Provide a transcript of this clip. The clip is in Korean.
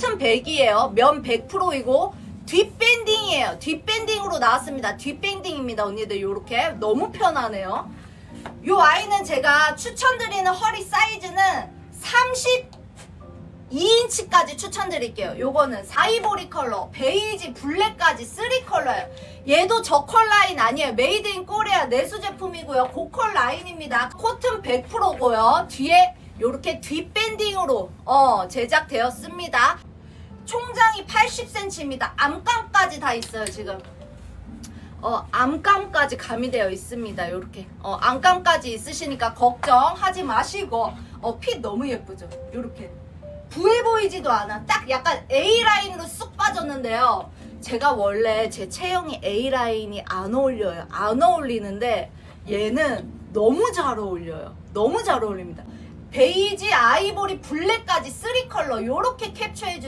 코튼 100이에요. 면 100%이고 뒷밴딩이에요. 뒷밴딩으로 나왔습니다. 뒷밴딩입니다. 언니들 요렇게 너무 편하네요. 요 아이는 제가 추천드리는 허리 사이즈는 32인치까지 추천드릴게요. 요거는 사이보리 컬러, 베이지, 블랙까지 3컬러예요. 얘도 저컬 라인 아니에요. 메이드 인 코리아 내수 제품이고요. 고컬 라인입니다. 코튼 100%고요. 뒤에 요렇게 뒷밴딩으로 어, 제작되었습니다. 총장이 80cm입니다. 암감까지 다 있어요, 지금. 어, 암감까지 가미되어 있습니다. 요렇게. 어, 암감까지 있으시니까 걱정하지 마시고. 어, 핏 너무 예쁘죠? 요렇게. 부해 보이지도 않아. 딱 약간 A라인으로 쑥 빠졌는데요. 제가 원래 제 체형이 A라인이 안 어울려요. 안 어울리는데 얘는 너무 잘 어울려요. 너무 잘 어울립니다. 베이지, 아이보리, 블랙까지 3컬러 요렇게 캡처해 주